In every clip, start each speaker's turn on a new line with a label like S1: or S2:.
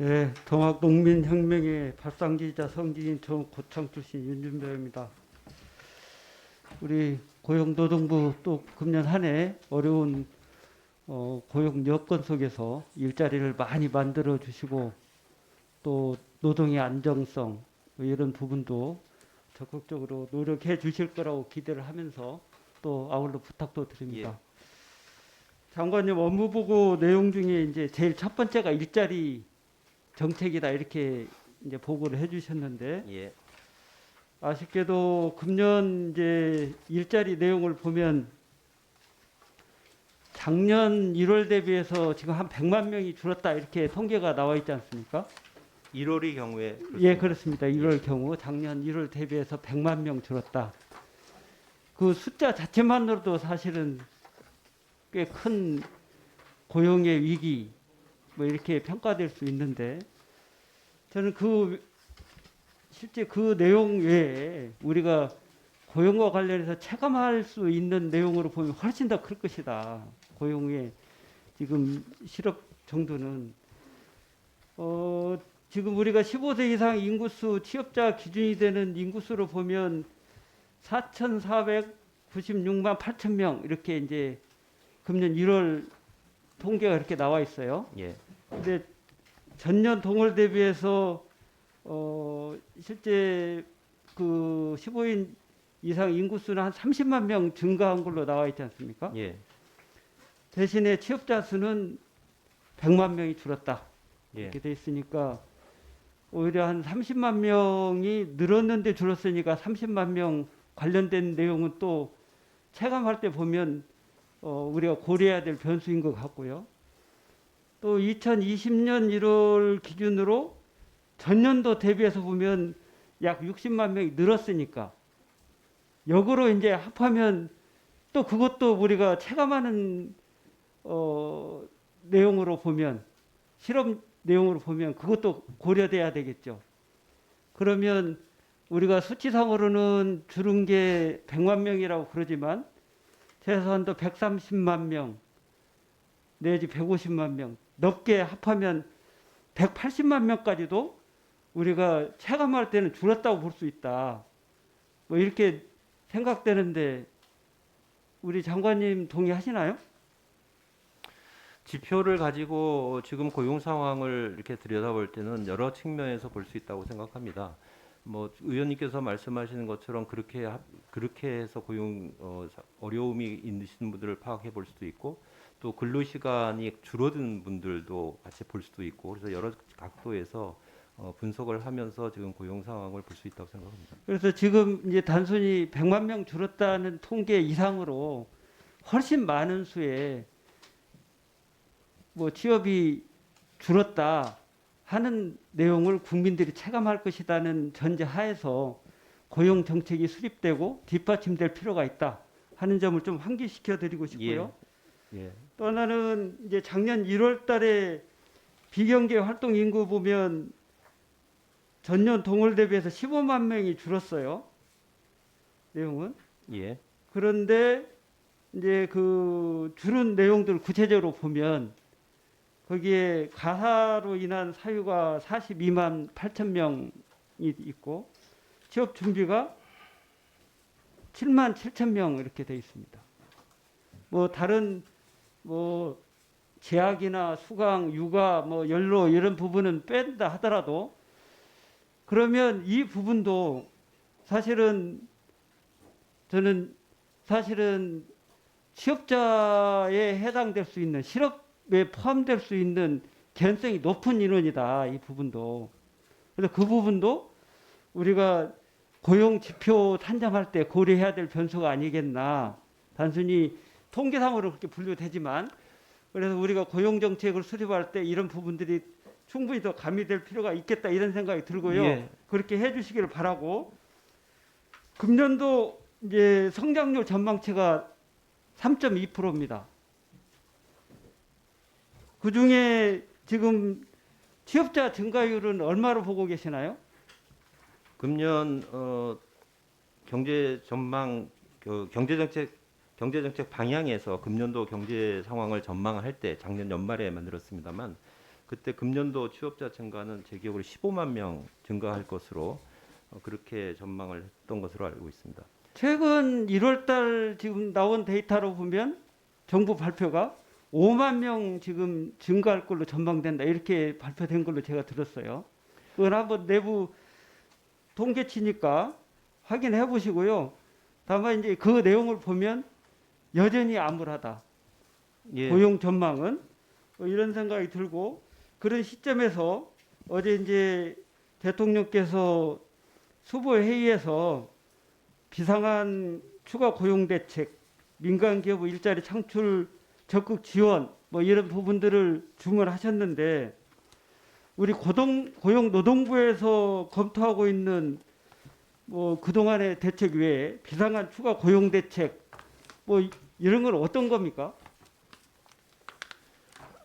S1: 네, 동학 농민혁명의 발상지자 성지인 전 고창 출신 윤준표입니다. 우리 고용노동부 또 금년 한 해 어려운 어, 고용 여건 속에서 일자리를 많이 만들어 주시고 또 노동의 안정성 뭐 이런 부분도 적극적으로 노력해 주실 거라고 기대를 하면서 또 아울러 부탁도 드립니다. 장관님 업무 보고 내용 중에 이제 제일 첫 번째가 일자리 정책이다 이렇게 이제 보고를 해주셨는데
S2: 예.
S1: 아쉽게도 금년 이제 일자리 내용을 보면 작년 1월 대비해서 지금 한 100만 명이 줄었다 이렇게 통계가 나와 있지 않습니까?
S2: 1월의 경우에
S1: 예, 그렇습니다. 1월 경우 작년 1월 대비해서 100만 명 줄었다. 그 숫자 자체만으로도 사실은 꽤 큰 고용의 위기 뭐 이렇게 평가될 수 있는데 저는 그 실제 그 내용 외에 우리가 고용과 관련해서 체감할 수 있는 내용으로 보면 훨씬 더 클 것이다. 고용의 지금 실업 정도는 어 지금 우리가 15세 이상 인구수 취업자 기준이 되는 인구수로 보면 4,496만 8천 명 이렇게 이제 금년 1월 통계가 이렇게 나와 있어요.
S2: 예.
S1: 근데 전년 동월 대비해서 어 실제 그 15인 이상 인구수는 한 30만 명 증가한 걸로 나와 있지 않습니까?
S2: 예.
S1: 대신에 취업자 수는 100만 명이 줄었다.
S2: 예.
S1: 이렇게 돼 있으니까 오히려 한 30만 명이 늘었는데 줄었으니까 30만 명 관련된 내용은 또 체감할 때 보면 어, 우리가 고려해야 될 변수인 것 같고요. 또 2020년 1월 기준으로 전년도 대비해서 보면 약 60만 명이 늘었으니까 역으로 이제 합하면 또 그것도 우리가 체감하는 어, 내용으로 보면 실험 내용으로 보면 그것도 고려돼야 되겠죠. 그러면 우리가 수치상으로는 줄은 게 100만 명이라고 그러지만 최소한도 130만 명 내지 150만 명 넓게 합하면 180만 명까지도 우리가 체감할 때는 줄었다고 볼 수 있다. 뭐 이렇게 생각되는데 우리 장관님 동의하시나요?
S2: 지표를 가지고 지금 고용 상황을 이렇게 들여다볼 때는 여러 측면에서 볼 수 있다고 생각합니다. 뭐 의원님께서 말씀하시는 것처럼 그렇게 하- 그렇게 해서 고용 어, 사- 어려움이 있으신 분들을 파악해 볼 수도 있고 또 근로 시간이 줄어든 분들도 같이 볼 수도 있고 그래서 여러 각도에서 어, 분석을 하면서 지금 고용 상황을 볼 수 있다고 생각합니다.
S1: 그래서 지금 이제 단순히 100만 명 줄었다는 통계 이상으로 훨씬 많은 수의 뭐 취업이 줄었다 하는 내용을 국민들이 체감할 것이라는 전제 하에서 고용 정책이 수립되고 뒷받침될 필요가 있다 하는 점을 좀 환기시켜 드리고 싶고요.
S2: 예.
S1: 또 하나는 이제 작년 1월 달에 비경제 활동 인구 보면 전년 동월 대비해서 15만 명이 줄었어요. 내용은.
S2: 예.
S1: 그런데 이제 그 줄은 내용들 구체적으로 보면 거기에 가사로 인한 사유가 42만 8천 명이 있고 취업 준비가 7만 7천 명 이렇게 돼 있습니다. 뭐 다른 뭐 제약이나 수강, 육아, 뭐 연로 이런 부분은 뺀다 하더라도 그러면 이 부분도 사실은 저는 사실은 취업자에 해당될 수 있는 실업에 포함될 수 있는 개연성이 높은 인원이다 이 부분도 그래서 그 부분도 우리가 고용 지표 산정할 때 고려해야 될 변수가 아니겠나 단순히 통계상으로 그렇게 분류되지만 그래서 우리가 고용 정책을 수립할 때 이런 부분들이 충분히 더 가미될 필요가 있겠다 이런 생각이 들고요
S2: 예.
S1: 그렇게 해주시기를 바라고 금년도 이제 성장률 전망치가 3.2%입니다. 그 중에 지금 취업자 증가율은 얼마로 보고 계시나요?
S2: 금년 어, 경제 전망 그 경제 정책 경제 정책 방향에서 금년도 경제 상황을 전망할 때 작년 연말에 만들었습니다만 그때 금년도 취업자 증가는 제 기억으로 15만 명 증가할 것으로 어, 그렇게 전망을 했던 것으로 알고 있습니다.
S1: 최근 1월달 지금 나온 데이터로 보면 정부 발표가 5만 명 지금 증가할 걸로 전망된다 이렇게 발표된 걸로 제가 들었어요. 그건 한번 내부 통계치니까 확인해 보시고요. 다만 이제 그 내용을 보면 여전히 암울하다.
S2: 예,
S1: 고용 전망은 뭐 이런 생각이 들고 그런 시점에서 어제 이제 대통령께서 수보 회의에서 비상한 추가 고용 대책, 민간 기업 일자리 창출 적극 지원 뭐 이런 부분들을 주문하셨는데 우리 고동 고용 노동부에서 검토하고 있는 뭐 그동안의 대책 외에 비상한 추가 고용 대책 뭐 이런 건 어떤 겁니까?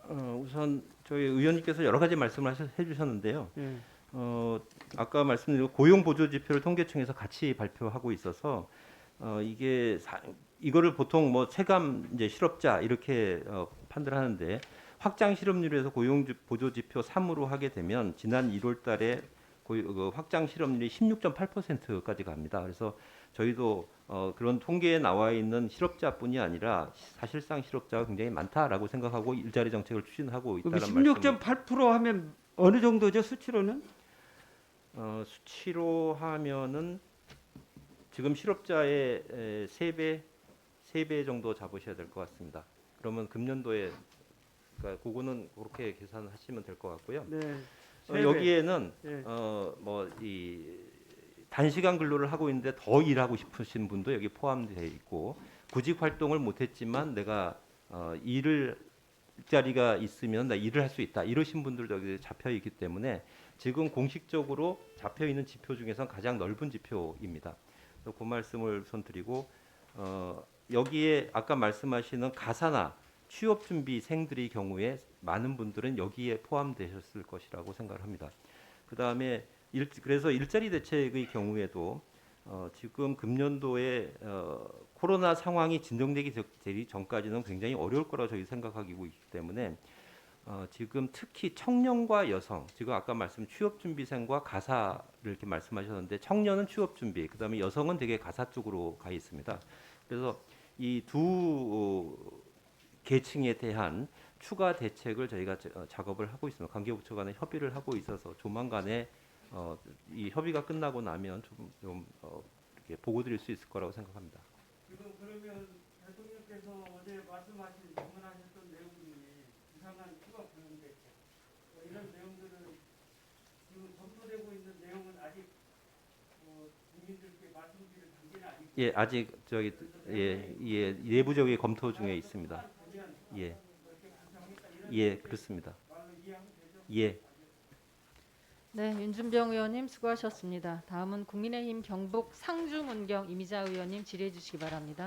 S2: 어, 우선 저희 의원님께서 여러 가지 말씀을 하셔, 해주셨는데요.
S1: 예.
S2: 어, 아까 말씀드린 고용 보조 지표를 통계청에서 같이 발표하고 있어서 어, 이게 사, 이거를 보통 뭐 체감 이제 실업자 이렇게 어, 판단하는데 확장 실업률에서 고용 지- 보조 지표 3으로 하게 되면 지난 1월 달에 그 확장 실업률이 16.8%까지 갑니다. 그래서 저희도 어, 그런 통계에 나와 있는 실업자뿐이 아니라 사실상 실업자가 굉장히 많다라고 생각하고 일자리 정책을 추진하고 있다는 말씀.
S1: 16.8% 하면 어느 정도죠 수치로는?
S2: 어, 수치로 하면은 지금 실업자의 에, 세 배, 세배 정도 잡으셔야 될 것 같습니다. 그러면 금년도에 그러니까 그거는 그렇게 계산하시면 될 것 같고요.
S1: 네.
S2: 어. 여기에는
S1: 예.
S2: 어, 뭐이 단시간 근로를 하고 있는데 더 일하고 싶으신 분도 여기 포함되어 있고 구직 활동을 못했지만 내가 어, 일을 일자리가 있으면 나 일을 할 수 있다 이러신 분들도 여기 잡혀 있기 때문에 지금 공식적으로 잡혀 있는 지표 중에서 가장 넓은 지표입니다. 그 말씀을 우선 드리고 어, 여기에 아까 말씀하시는 가사나 취업 준비생들의 경우에 많은 분들은 여기에 포함되셨을 것이라고 생각을 합니다. 그 다음에 일, 그래서 일자리 대책의 경우에도 어, 지금 금년도에 어, 코로나 상황이 진정되기 전까지는 굉장히 어려울 거라고 저희 생각하고 있기 때문에 어, 지금 특히 청년과 여성, 지금 아까 말씀 취업 준비생과 가사를 이렇게 말씀하셨는데 청년은 취업 준비, 그다음에 여성은 되게 가사 쪽으로 가 있습니다. 그래서 이 두 계층에 대한 추가 대책을 저희가 자- 어, 작업을 하고 있습니다. 관계부처 간에 협의를 하고 있어서 조만간에 어, 이 협의가 끝나고 나면 좀, 좀 어, 이렇게 보고 드릴 수 있을 거라고 생각합니다.
S1: 그러면 대통령께서 어제 말씀하신 주문하셨던 내용 중에 이상한 추가 고용 대책 뭐 이런 내용들은 지금 검토되고 있는 내용은 아직 뭐 국민들께 말씀드릴 단계는 아니고
S2: 예, 아직 저기 예, 예, 내부적인 검토 중에 있습니다. 예, 예, 그렇습니다. 예.
S3: 네, 윤준병 의원님 수고하셨습니다. 다음은 국민의힘 경북 상주 문경 이미자 의원님 질의해 주시기 바랍니다.